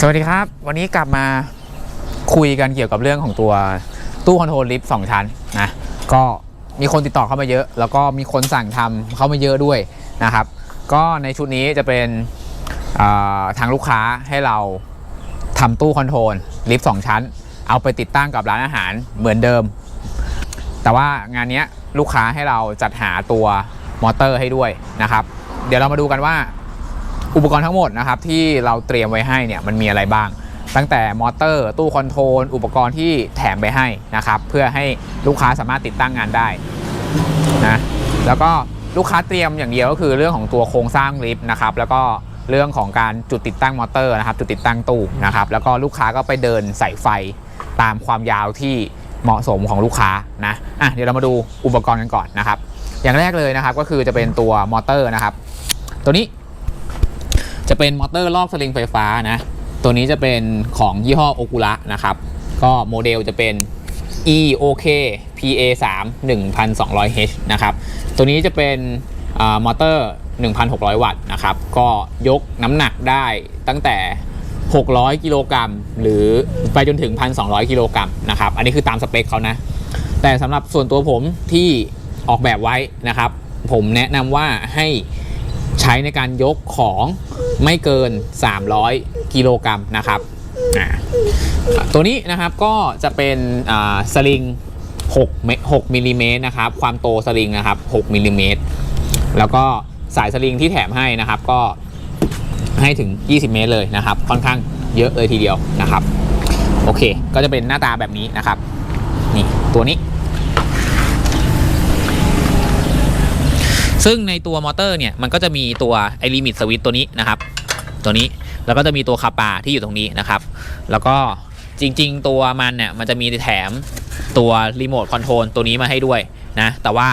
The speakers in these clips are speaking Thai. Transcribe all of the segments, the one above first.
สวัสดีครับ วันนี้กลับมาคุยกันเกี่ยวกับเรื่องของตัวตู้คอนโทรลลิฟต์สองชั้นนะก็มีคนติดต่อเข้ามาเยอะ แล้วก็มีคนสั่งทำเข้ามาเยอะด้วยนะครับ ก็ในชุดนี้จะเป็นทางลูกค้าให้เราทำตู้คอนโทรลลิฟต์สองชั้น เอาไปติดตั้งกับร้านอาหารเหมือนเดิม แต่ว่างานนี้ลูกค้าให้เราจัดหาตัวมอเตอร์ให้ด้วยนะครับ เดี๋ยวเรามาดูกันว่า อุปกรณ์ทั้งหมดนะครับที่เราเตรียมไว้ให้เนี่ยมันมีอะไรบ้าง ตั้งแต่มอเตอร์ ตู้คอนโทรลอุปกรณ์ที่แถมไปให้นะครับเพื่อให้ลูกค้าสามารถติดตั้งงานได้นะแล้วก็ลูกค้าเตรียมอย่างเดียวก็คือเรื่องของตัวโครงสร้างลิฟต์นะครับแล้วก็เรื่องของการจุดติดตั้งมอเตอร์นะครับจุดติดตั้งตู้นะครับแล้วก็ลูกค้าก็ไปเดินใส่ไฟตามความยาวที่เหมาะสมของลูกค้านะอะเดี๋ยวเรามาดูอุปกรณ์กันก่อนนะครับ อย่างแรกเลยนะครับก็คือจะเป็นตัวมอเตอร์นะครับ ตัวนี้ จะเป็นมอเตอร์ลอกสลิงไฟฟ้านะ ตัวนี้จะเป็นของยี่ห้อโอกุระนะครับ ก็โมเดลจะเป็น EOK PA 3 1200H นะครับ ตัวนี้จะเป็นอมอเตอร์ 1,600 วัตต์นะครับ ก็ยกน้ำหนักได้ตั้งแต่ 600 กิโลกรัมหรือไปจนถึง 1,200 กิโลกรัมนะครับ อันนี้คือตามสเปคเขานะ แต่สำหรับส่วนตัวผมที่ออกแบบไว้นะครับ ผมแนะนำว่าให้ใช้ในการยกของ ไม่เกิน 300 กิโลกรัมนะครับตัวนี้นะครับก็จะเป็นสลิง6เม6มิลลิเมตรนะครับความโตสลิงนะครับ6มิลลิเมตรแล้วก็สายสลิงที่แถมให้นะครับก็ให้ถึง 20 เมตรเลยนะครับ ค่อนข้างเยอะเลยทีเดียวนะครับ โอเค ก็จะเป็นหน้าตาแบบนี้นะครับ นี่ตัวนี้ ซึ่งในตัวมอเตอร์เนี่ยมันก็จะมีตัวไอลิมิตสวิตตัวนี้นะครับตัวนี้แล้วก็จะมีตัวคาปาที่อยู่ตรงนี้นะครับ แล้วก็จริง ๆ ตัวมันเนี่ยมันจะมีแถมตัวรีโมทคอนโทรลตัวนี้มาให้ด้วยนะแต่ว่า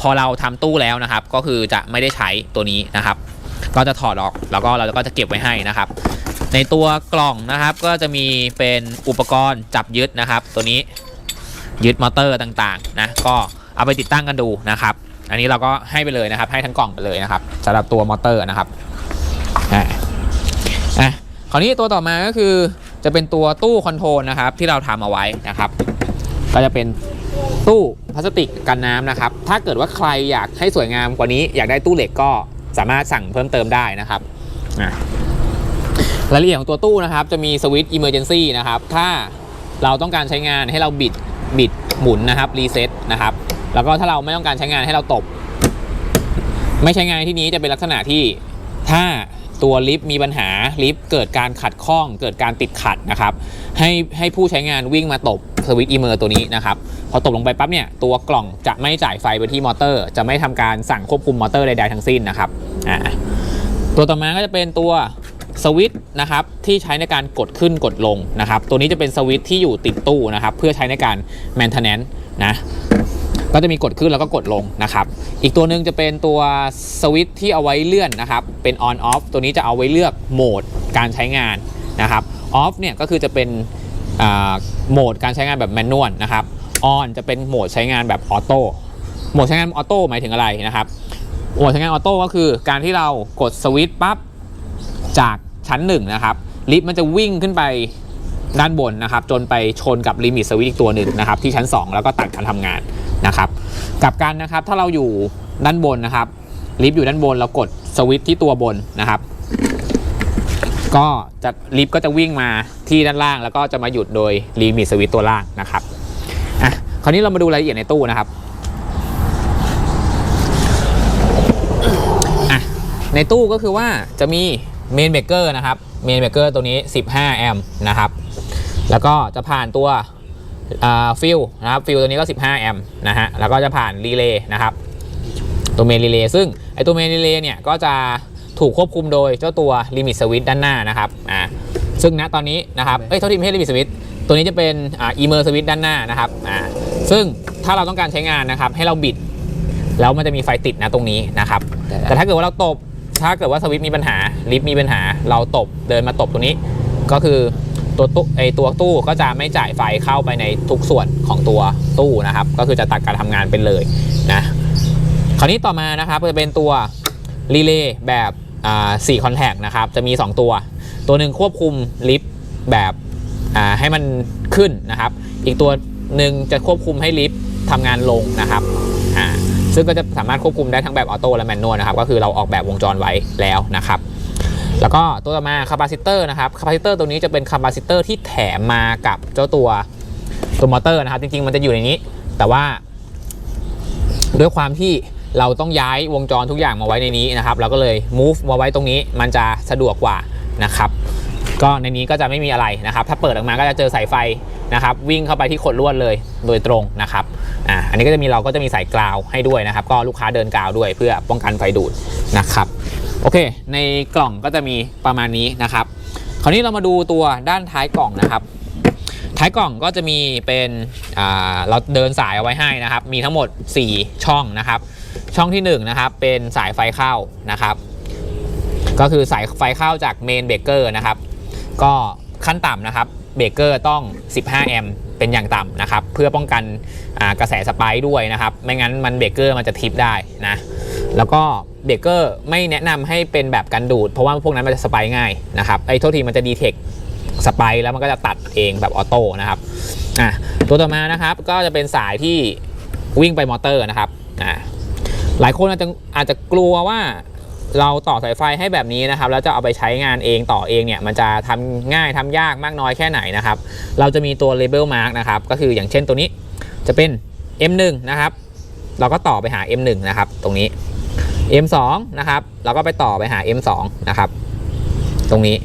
พอเราทำตู้แล้วนะครับ ก็คือจะไม่ได้ใช้ตัวนี้นะครับ ก็จะถอดออกแล้วก็เราก็จะเก็บไว้ให้นะครับ ในตัวกล่องนะครับก็จะมีเป็นอุปกรณ์จับยึดนะครับ ตัวนี้ยึดมอเตอร์ต่างๆนะก็เอาไปติดตั้งกันดูนะครับ อันนี้เราก็ให้ไปเลยนะครับ ให้ทั้งกล่องไปเลยนะครับสำหรับตัวมอเตอร์นะครับอะอะคราวนี้ตัวต่อมาก็คือจะเป็นตัวตู้คอนโทรลนะครับ ที่เราทำเอาไว้นะครับ ก็จะเป็นตู้พลาสติกกันน้ำนะครับ ถ้าเกิดว่าใครอยากให้สวยงามกว่านี้ อยากได้ตู้เหล็กก็สามารถสั่งเพิ่มเติมได้นะครับอะรายละเอียดของตัวตู้นะครับ จะมีสวิตช์ emergency นะครับ ถ้าเราต้องการใช้งานให้เราบิดบิดหมุนนะครับรีเซ็ตนะครับ แล้วก็ถ้าเราไม่ต้องการใช้งานให้เราตบ ไม่ใช้งานที่นี้จะเป็นลักษณะที่ถ้าตัวลิฟต์มีปัญหาลิฟต์เกิดการขัดข้อง เกิดการติดขัดนะครับ ให้ให้ผู้ใช้งานวิ่งมาตบสวิตช์อีเมอร์ตัวนี้นะครับพอตบลงไปปั๊บเนี่ยตัวกล่องจะไม่จ่ายไฟไปที่มอเตอร์ จะไม่ทำการสั่งควบคุมมอเตอร์ใดๆทั้งสิ้นนะครับอ่าตัวต่อมาก็จะเป็นตัวสวิตช์นะครับที่ใช้ในการกดขึ้นกดลงนะครับ ตัวนี้จะเป็นสวิตช์ที่อยู่ติดตู้นะครับ เพื่อใช้ในการ maintenance นะ ก็จะมีกดขึ้นแล้วก็กดลงนะครับอีกตัวหนึ่งจะเป็นตัวสวิตที่เอาไว้เลื่อนนะครับเป็น on off ตัวนี้จะเอาไว้เลือกโหมดการใช้งานนะครับ off เนี่ยก็คือจะเป็นโหมดการใช้งานแบบแมนนวลนะครับ on จะเป็นโหมดใช้งานแบบออโต้โหมดใช้งานออโต้หมายถึงอะไรนะครับโหมดใช้งานออโต้ก็คือการที่เรากดสวิตช์ปั๊บจากชั้นหนึ่งนะครับลิฟต์มันจะวิ่งขึ้นไปด้านบนนะครับ จนไปชนกับลิมิตสวิตช์อีกตัวหนึ่งนะครับ ที่ชั้น 2 แล้วก็ตัดการทำงาน นะครับกลับกันนะครับถ้าเราอยู่ด้านบนนะครับ ลิฟต์อยู่ด้านบนเรากดสวิตช์ที่ตัวบนนะครับ ก็จะลิฟต์ก็จะวิ่งมาที่ด้านล่าง แล้วก็จะมาหยุดโดยลิมิตสวิตช์ตัวล่างนะครับอะคราวนี้เรามาดูรายละเอียดในตู้นะครับอะในตู้ก็คือว่าจะมีเมนเบเกอร์นะครับเมนเบเกอร์ตัวนี้ 15 แอมป์นะครับ แล้วก็จะผ่านตัว ฟิลนะครับฟิลตัวนี้ก็ 15 แอมป์นะฮะแล้วก็จะผ่านรีเลย์นะครับตัวเมนรีเลย์ซึ่งไอตัวเมนรีเลย์เนี่ยก็จะถูกควบคุมโดยเจ้าตัวลิมิตสวิตด้านหน้านะครับอ่าซึ่งณตอนนี้นะครับเอ้ยเท่าที่ไม่ใช่ลิมิตสวิตตัวนี้จะเป็นอ่าอีเมอร์สวิตด้านหน้านะครับอ่าซึ่งถ้าเราต้องการใช้งานนะครับ ให้เราบิด แล้วมันจะมีไฟติดนะตรงนี้นะครับ แต่ถ้าเกิดว่าเราตบถ้าเกิดว่าสวิตช์มีปัญหาลิฟต์มีปัญหา เราตบเดินมาตบตรงนี้ ก็คือ ตัวตู้ไอตัวตู้ก็จะไม่จ่ายไฟเข้าไปในทุกส่วนของตัวตู้นะครับ ก็คือจะตัดการทำงานเป็นเลยนะคราวนี้ต่อมานะครับจะเป็นตัวรีเลย์แบบอ่า4คอนแทคนะครับจะมี 2 ตัว ตัวหนึ่งควบคุมลิฟต์แบบอ่าให้มันขึ้นนะครับ อีกตัวหนึ่งจะควบคุมให้ลิฟต์ทำงานลงนะครับอ่าซึ่งก็จะสามารถควบคุมได้ทั้งแบบออโต้และแมนนวลนะครับ ก็คือเราออกแบบวงจรไว้แล้วนะครับ แล้วก็ตัวต่อมาคาปาซิเตอร์นะครับคาปาซิเตอร์ตัวนี้จะเป็นคาปาซิเตอร์ที่แถมมากับเจ้าตัวตัวมอเตอร์นะครับ จริง ๆ มันจะอยู่ในนี้ แต่ว่า ด้วยความที่เราต้องย้ายวงจรทุกอย่างมาไว้ในนี้นะครับ เราก็เลย move มาไว้ตรงนี้มันจะสะดวกกว่านะครับ ก็ในนี้ก็จะไม่มีอะไรนะครับ ถ้าเปิดออกมาก็จะเจอสายไฟนะครับ วิ่งเข้าไปที่ขดลวดเลยโดยตรงนะครับอ่าอันนี้ก็จะมีเราก็จะมีสายกราวให้ด้วยนะครับ ก็ลูกค้าเดินกราวด้วยเพื่อป้องกันไฟดูดนะครับ โอเค ในกล่องก็จะมีประมาณนี้นะครับ คราวนี้เรามาดูตัวด้านท้ายกล่องนะครับ ท้ายกล่องก็จะมีเป็นเราเดินสายเอาไว้ให้นะครับ มีทั้งหมด 4 ช่องนะครับ ช่องที่1นงนะครับเป็นสายไฟเข้านะครับ ก็คือสายไฟเข้าจากเมนเบรกเกอร์นะครับ ก็ขั้นต่ำนะครับเบรกเกอร์ต้อง 15 แอมป์ เป็นอย่างต่ำนะครับ เพื่อป้องกันกระแสสไปด้วยนะครับ ไม่งั้นมันเบรกเกอร์มันจะทิปได้นะ แล้วก็เบรกเกอร์ไม่แนะนำให้เป็นแบบกันดูด เพราะว่าพวกนั้นมันจะสไปง่ายนะครับไอ้โทษทีมันจะดีเทคสไปแล้วมันก็จะตัดเองแบบออโต้นะครับอะตัวต่อมานะครับก็จะเป็นสายที่วิ่งไปมอเตอร์นะครับอ่าหลายคนอาจจะอาจจะกลัวว่า เราต่อสายไฟให้แบบนี้นะครับแล้วจะเอาไปใช้งานเองต่อเองเนี่ยมันจะทำง่ายทำยากมากน้อยแค่ไหนนะครับ เราจะมีตัว label mark นะครับก็คืออย่างเช่นตัวนี้จะเป็น M1 นะครับ เราก็ต่อไปหา M1 นะครับ ตรงนี้ M2 นะครับ เราก็ไปต่อไปหา M2 นะครับ ตรงนี้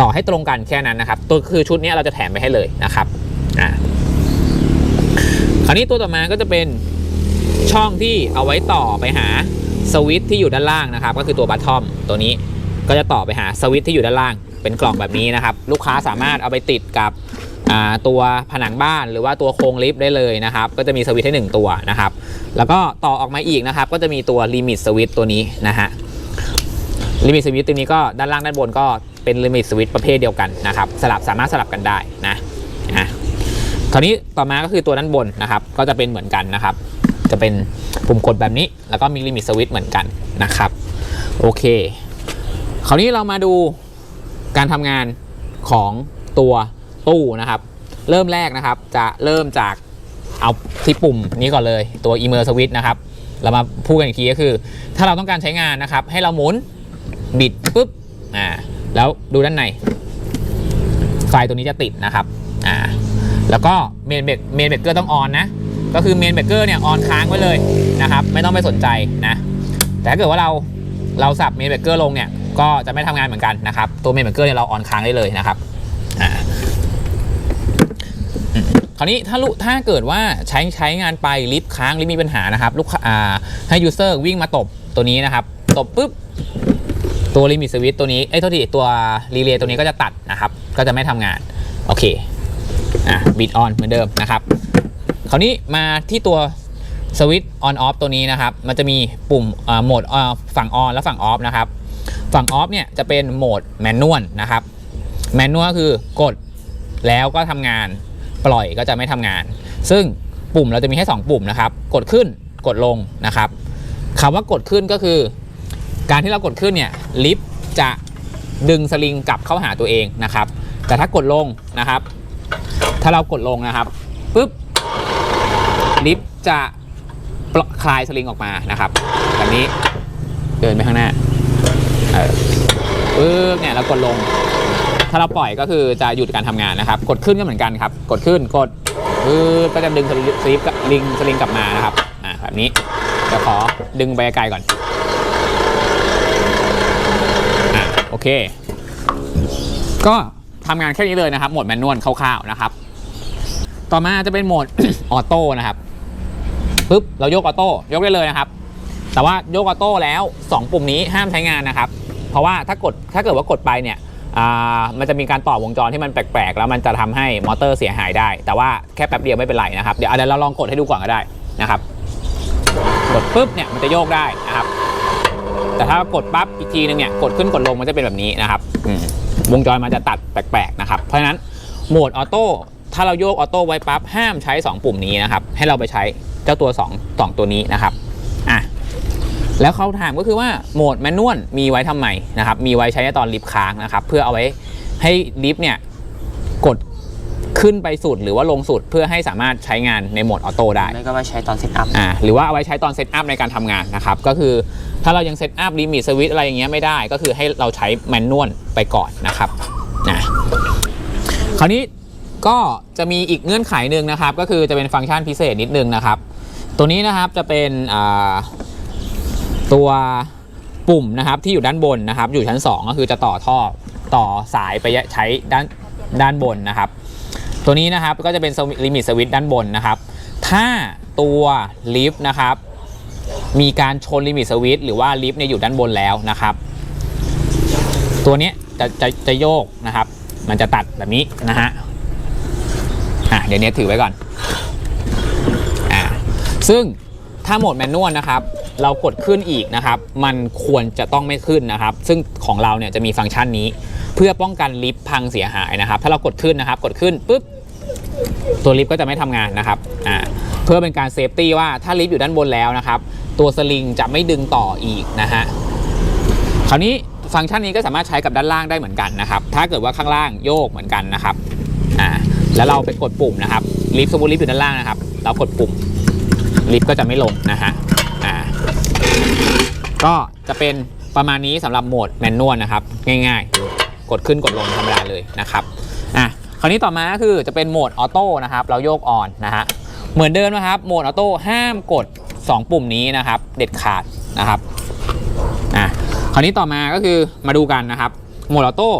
ต่อให้ตรงกันแค่นั้นนะครับ ตัวคือชุดนี้เราจะแถมไปให้เลยนะครับอ่าคราวนี้ตัวต่อมาก็จะเป็นช่องที่เอาไว้ต่อไปหา สวิตช์ที่อยู่ด้านล่างนะครับ ก็คือตัวบัตทอมตัวนี้ก็จะต่อไปหาสวิตช์ที่อยู่ด้านล่าง เป็นกล่องแบบนี้นะครับ ลูกค้าสามารถเอาไปติดกับตัวผนังบ้านหรือว่าตัวโครงลิฟต์ได้เลยนะครับ ก็จะมีสวิตช์ให้ 1 ตัวนะครับ แล้วก็ต่อออกมาอีกนะครับ ก็จะมีตัวลิมิตสวิตช์ตัวนี้นะฮะลิมิตสวิตช์ตัวนี้ก็ด้านล่างด้านบนก็เป็นลิมิตสวิตช์ประเภทเดียวกันนะครับสลับสามารถสลับกันได้นะอะคราวนี้ต่อมาก็คือตัวด้านบนนะครับ ก็จะเป็นเหมือนกันนะครับ จะเป็นปุ่มกดแบบนี้ แล้วก็มีลิมิตสวิตช์เหมือนกันนะครับ โอเค คราวนี้เรามาดูการทำงานของตัวตู้นะครับ เริ่มแรกนะครับจะเริ่มจากเอาที่ปุ่มนี้ก่อนเลยตัว e m e r switch นะครับ เรามาพูดกันอีกทีก็คือ ถ้าเราต้องการใช้งานนะครับ ให้เราหมุนบิดปุ๊บอ่าแล้วดูด้านใน ไฟตัวนี้จะติดนะครับอ่าแล้วก็เมนเบรกเมนเบรกเกอร์ต้องออนนะ ก็คือเมนเบรกเกอร์เนี่ยออนค้างไว้เลยนะครับไม่ต้องไปสนใจนะแต่ถ้าเกิดว่าเราเราสับเมนเบรกเกอร์ลงเนี่ยก็จะไม่ทำงานเหมือนกันนะครับตัวเมนเบรกเกอร์เนี่ยเราออนค้างได้เลยนะครับคราวนี้ถ้าลูถ้าเกิดว่าใช้ใช้งานไปลิฟต์ค้างลิฟต์มีปัญหานะครับลูกค้าอ่าให้ยูเซอร์วิ่งมาตบตัวนี้นะครับ ตบปุ๊บตัวลิมิตสวิตตัวนี้เอ้ทษทีตัวรีเลย์ตัวนี้ก็จะตัดนะครับ ก็จะไม่ทำงาน โอเคอะบิดออนเหมือนเดิมนะครับ คราวนี้มาที่ตัวสวิตออนออฟตัวนี้นะครับ มันจะมีปุ่มโหมดฝั่งออนและฝั่งออฟนะครับ ฝั่งออฟเนี่ยจะเป็นโหมดแมนนวลนะครับ แมนนวลคือกดแล้วก็ทำงานปล่อยก็จะไม่ทำงาน ซึ่งปุ่มเราจะมีแค่2ปุ่มนะครับ กดขึ้นกดลงนะครับคำว่ากดขึ้นก็คือ การที่เรากดขึ้นเนี่ยลิฟต์จะดึงสลิงกลับเข้าหาตัวเองนะครับ แต่ถ้ากดลงนะครับ ถ้าเรากดลงนะครับปุ๊บ ลิฟจะคลายสลิงออกมานะครับแบบนี้เดินไปข้างหน้าเออปึ๊บเนี่ยเรากดลง ถ้าเราปล่อยก็คือจะหยุดการทำงานนะครับ กดขึ้นก็เหมือนกันครับ กดขึ้นกดปึ๊บก็จะดึงสลิปกับลิงสลิงกลับมานะครับอ่าแบบนี้เดี๋ยวขอดึงไปไกลก่อนอ่าโอเค ก็ทำงานแค่นี้เลยนะครับโหมดแมนนวลคร่าวๆนะครับ ต่อมาจะเป็นโหมดออโต้นะครับ ปึ๊บเรายกออโต้ยกได้เลยนะครับ แต่ว่ายกออโต้แล้ว 2 ปุ่มนี้ห้ามใช้งานนะครับ เพราะว่าถ้ากดถ้าเกิดว่ากดไปเนี่ยมันจะมีการต่อวงจรที่มันแปลกๆ แล้วมันจะทำให้มอเตอร์เสียหายได้ แต่ว่าแค่แป๊บเดียวไม่เป็นไรนะครับ เดี๋ยวเดี๋ยวเราลองกดให้ดูก่อนก็ได้นะครับ กดปุ๊บเนี่ยมันจะโยกได้นะครับ แต่ถ้ากดปั๊บอีกทีนึงเนี่ยกดขึ้นกดลงมันจะเป็นแบบนี้นะครับวงจรมันจะตัดแปลกๆนะครับ เพราะฉะนั้นโหมดออโต้ถ้าเราโยกออโต้ไว้ปั๊บห้ามใช้ 2 ปุ่มนี้นะครับ ให้เราไปใช้ เจ้าตัว2งตัวนี้นะครับอะแล้วเขาถามก็คือว่าโหมดแมนนวลมีไว้ทำไมนะครับมีไว้ใช้ในตอนลิฟต์ค้างนะครับเพื่อเอาไว้ให้ลิฟต์เนี่ยกดขึ้นไปสุดหรือว่าลงสุดเพื่อให้สามารถใช้งานในโหมดออโต้ได้ไม่ก็ไว้ใช้ตอนเซตอัพอ่าหรือว่าเอาไว้ใช้ตอนเซตอัพในการทำงานนะครับก็คือถ้าเรายังเซตอัพลิมิตสวิตอะไรอย่างเงี้ยไม่ได้ ก็คือให้เราใช้แมนนวลไปก่อนนะครับนะคราวนี้ก็จะมีอีกเงื่อนไขหนึ่งนะครับ ก็คือจะเป็นฟังก์ชันพิเศษนิดนึงนะครับ ตัวนี้นะครับจะเป็นตัวปุ่มนะครับที่อยู่ด้านบนนะครับ อยู่ชั้น 2 ก็คือจะต่อท่อต่อสายไปใช้ด้านด้านบนนะครับ ตัวนี้นะครับก็จะเป็นลิมิตสวิตช์ด้านบนนะครับ ถ้าตัวลิฟต์นะครับ มีการชนลิมิตสวิตช์หรือว่าลิฟต์เนี่ยอยู่ด้านบนแล้วนะครับ ตัวนี้จะจะจะโยกนะครับ มันจะตัดแบบนี้นะฮะอะเดี๋ยวเนี้ถือไว้ก่อน ซึ่งถ้าโหมดแมนนวลนะครับ เรากดขึ้นอีกนะครับ มันควรจะต้องไม่ขึ้นนะครับ ซึ่งของเราเนี่ยจะมีฟังก์ชันนี้ เพื่อป้องกันลิฟต์พังเสียหายนะครับ ถ้าเรากดขึ้นนะครับ กดขึ้นปุ๊บตัวลิฟต์ก็จะไม่ทำงานนะครับอ่าเพื่อเป็นการเซฟตี้ว่าถ้าลิฟต์อยู่ด้านบนแล้วนะครับ ตัวสลิงจะไม่ดึงต่ออีกนะฮะคราวนี้ฟังก์ชันนี้ก็สามารถใช้กับด้านล่างได้เหมือนกันนะครับ ถ้าเกิดว่าข้างล่างโยกเหมือนกันนะครับอ่าแล้วเราไปกดปุ่มนะครับลิฟต์สมมติลิฟต์อยู่ด้านล่างนะครับ เรากดปุ่ม ลิฟต์ก็จะไม่ลงนะฮะอ่าก็จะเป็นประมาณนี้สำหรับโหมดแมนนวลนะครับ ง่ายๆ กดขึ้นกดลงธรรมดาเลยนะครับอะคราวนี้ต่อมาคือจะเป็นโหมดออโต้นะครับ เราโยกออนนะฮะเหมือนเดิมนะครับโหมดออโต้ห้ามกด 2 ปุ่มนี้นะครับ เด็ดขาดนะครับอะคราวนี้ต่อมาก็คือมาดูกันนะครับโหมดออโต้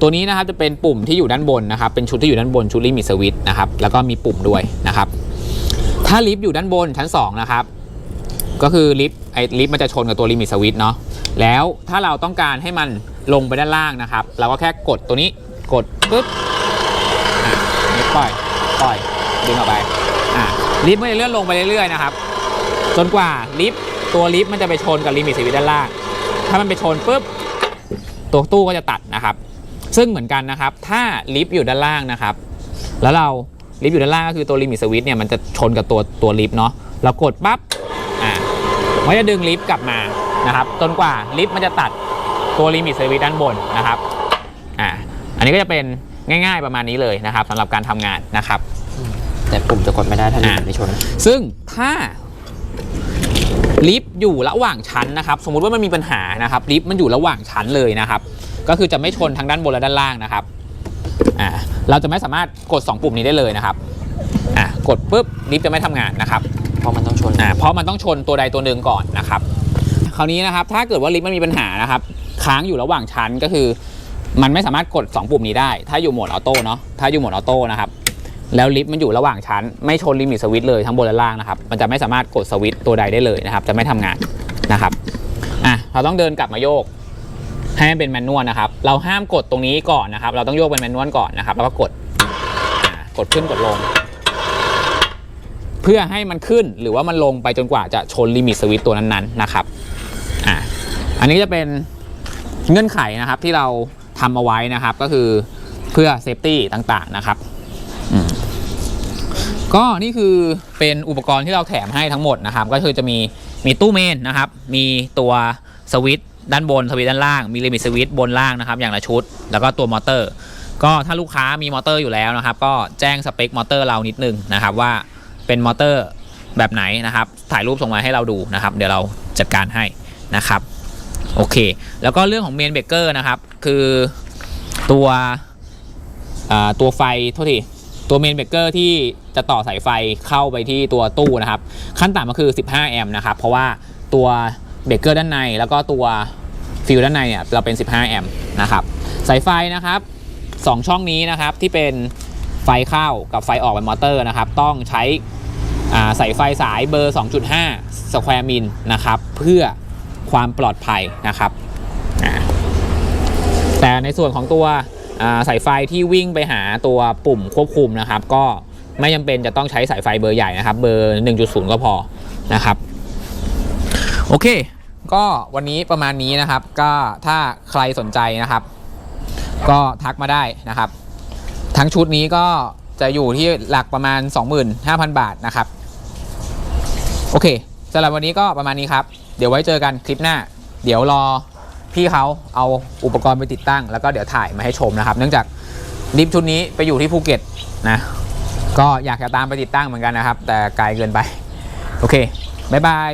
ตัวนี้นะครับจะเป็นปุ่มที่อยู่ด้านบนนะครับ เป็นชุดที่อยู่ด้านบนชุดลิมิตสวิตนะครับแล้วก็มีปุ่มด้วยนะครับ ถ้าลิฟต์อยู่ด้านบนชั้น 2 นะครับ ก็คือลิฟต์ไอ้ลิฟต์มันจะชนกับตัวลิมิตสวิตช์เนาะแล้วถ้าเราต้องการให้มันลงไปด้านล่างนะครับ เราก็แค่กดตัวนี้กดปุ๊บอะนี่ปล่อยปล่อยดึงออกไปอะลิฟต์มันจะเลื่อนลงไปเรื่อยๆนะครับ จนกว่าลิฟต์ตัวลิฟต์มันจะไปชนกับลิมิตสวิตช์ด้านล่าง ถ้ามันไปชนปุ๊บตัวตู้ก็จะตัดนะครับ ซึ่งเหมือนกันนะครับ ถ้าลิฟต์อยู่ด้านล่างนะครับ แล้วเรา ลิฟต์อยู่ด้านล่างก็คือตัวลิมิตสวิตช์เนี่ยมันจะชนกับตัวตัวลิฟต์เนาะเรากดปั๊บอ่ามันจะดึงลิฟต์กลับมานะครับจนกว่าลิฟต์มันจะตัดตัวลิมิตสวิตช์ด้านบนนะครับอ่าอันนี้ก็จะเป็นง่าย ๆประมาณนี้เลยนะครับสำหรับการทำงานนะครับ แต่ปุ่มจะกดไม่ได้ถ้าลิฟต์อ่าไม่ชน ซึ่งถ้าลิฟต์อยู่ระหว่างชั้นนะครับ สมมุติว่ามันมีปัญหานะครับลิฟต์มันอยู่ระหว่างชั้นเลยนะครับ ก็คือจะไม่ชนทั้งด้านบนและด้านล่างนะครับ อ่าเราจะไม่สามารถกด 2 ปุ่มนี้ได้เลยนะครับอ่ากดปุ๊บลิฟต์จะไม่ทำงานนะครับเพราะมันต้องชนอ่าเพราะมันต้องชนตัวใดตัวหนึ่งก่อนนะครับ คราวนี้นะครับถ้าเกิดว่าลิฟต์มันมีปัญหานะครับ ค้างอยู่ระหว่างชั้นก็คือ มันไม่สามารถกด 2 ปุ่มนี้ได้ ถ้าอยู่โหมดออโต้เนาะถ้าอยู่โหมดออโต้นะครับแล้วลิฟต์มันอยู่ระหว่างชั้น ไม่ชนลิมิตสวิตช์เลยทั้งบนและล่างนะครับ มันจะไม่สามารถกดสวิตช์ตัวใดได้เลยนะครับ จะไม่ทำงานนะครับอะเราต้องเดินกลับมาโยก ให้มันเป็นแมนนวลนะครับ เราห้ามกดตรงนี้ก่อนนะครับ เราต้องโยกเป็นแมนนวลก่อนนะครับ แล้วก็กดกดขึ้นกดลง เพื่อให้มันขึ้นหรือว่ามันลงไปจนกว่าจะชนลิมิตสวิตตัวนั้นๆนะครับอะอันนี้จะเป็นเงื่อนไขนะครับที่เราทำเอาไว้นะครับ ก็คือเพื่อเซฟตี้ต่างๆนะครับก็นี่คือเป็นอุปกรณ์ที่เราแถมให้ทั้งหมดนะครับ ก็คือจะมีมีตู้เมนนะครับ มีตัวสวิตช์ ด้านบนสวิตด้านล่างมีลิมิตสวิตบนล่างนะครับอย่างละชุด แล้วก็ตัวมอเตอร์ ก็ถ้าลูกค้ามีมอเตอร์อยู่แล้วนะครับ ก็แจ้งสเปคมอเตอร์เรานิดนึงนะครับว่าเป็นมอเตอร์แบบไหนนะครับ ถ่ายรูปส่งมาให้เราดูนะครับ เดี๋ยวเราจัดการให้นะครับโอเค แล้วก็เรื่องของเมนเบกเกอร์นะครับ คือตัวอ่าตัวไฟโทษทีตัวเมนเบกเกอร์ที่จะต่อสายไฟเข้าไปที่ตัวตู้นะครับ ขั้นต่ำก็คือ 15 แอมป์นะครับ เพราะว่าตัวเบกเกอร์ด้านในแล้วก็ตัว ฟิลด้านในเนี่ยเราเป็น 15 แอมป์นะครับสายไฟนะครับ2ช่องนี้นะครับที่เป็นไฟเข้ากับไฟออกเป็นมอเตอร์นะครับต้องใช้อ่าสายไฟสายเบอร์ 2.5 สแควร์มิลนะครับเพื่อความปลอดภัยนะครับแต่ในส่วนของตัวสายไฟที่วิ่งไปหาตัวปุ่มควบคุมนะครับ ก็ไม่จำเป็นจะต้องใช้สายไฟเบอร์ใหญ่นะครับ เบอร์ 1.0 ก็พอนะครับ โอเค ก็วันนี้ประมาณนี้นะครับ ก็ถ้าใครสนใจนะครับ ก็ทักมาได้นะครับ ทั้งชุดนี้ก็จะอยู่ที่หลักประมาณ 25,000 บาทนะครับ โอเคสำหรับวันนี้ก็ประมาณนี้ครับ เดี๋ยวไว้เจอกันคลิปหน้า เดี๋ยวรอพี่เขาเอาอุปกรณ์ไปติดตั้ง แล้วก็เดี๋ยวถ่ายมาให้ชมนะครับ เนื่องจากดิฟชุดนี้ไปอยู่ที่ภูเก็ตนะ ก็อยากจะตามไปติดตั้งเหมือนกันนะครับ แต่ไกลเกินไป โอเค บ๊ายบาย